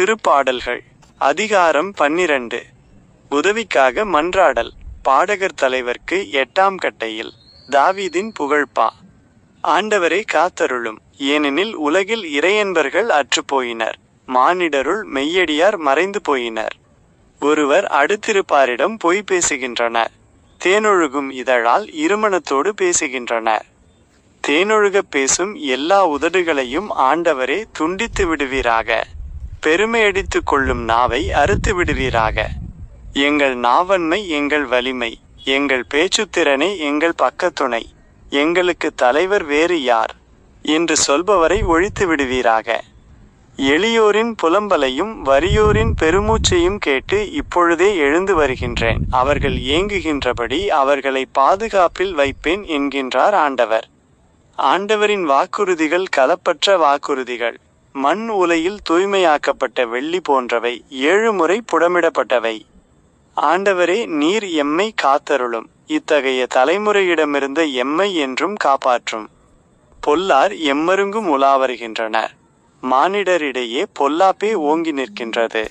திருப்பாடல்கள். அதிகாரம் பன்னிரண்டு. உதவிக்காக மன்றாடல். பாடகர் தலைவர்க்கு எட்டாம் கட்டையில். தாவீதின் புகழ்பா ஆண்டவரை காத்தருளும். ஏனெனில் உலகில் இறையன்பர்கள் அற்றுப்போயினர் மானிடருள் மெய்யடியார் மறைந்து போயினர். ஒருவர் அடுத்திருப்பாரிடம் பொய் பேசுகின்றனர். தேனொழுகும் இதழால் இருமணத்தோடு பேசுகின்றனர். தேனொழுகப் பேசும் எல்லா உதடுகளையும் ஆண்டவரே துண்டித்து விடுவீராக. பெருமையடித்துக் கொள்ளும் நாவை அறுத்து விடுவீராக. எங்கள் நாவன்மை எங்கள் வலிமை எங்கள் பேச்சுத்திறனே எங்கள் பக்கத்துணை எங்களுக்கு தலைவர் வேறு யார்? என்று சொல்பவரை ஒழித்து விடுவீராக. எளியோரின் புலம்பலையும் வறியோரின் பெருமூச்சையும் கேட்டு இப்பொழுதே எழுந்து வருகின்றேன். அவர்கள் ஏங்குகின்றபடி அவர்களை பாதுகாப்பில் வைப்பேன் என்கின்றார் ஆண்டவர். ஆண்டவரின் வாக்குறுதிகள் கலப்பற்ற வாக்குறுதிகள். மண் உலையில் தூய்மையாக்கப்பட்ட வெள்ளி போன்றவை ஏழு முறை புடமிடப்பட்டவை. ஆண்டவரே நீர் எம்மை காத்தருளும். இத்தகைய தலைமுறையிடமிருந்த எம்மை என்றும் காப்பாற்றும். பொல்லார் எம்மருங்கும் உலா வருகின்றனர். மானிடரிடையே பொல்லாப்பே ஓங்கி நிற்கின்றது.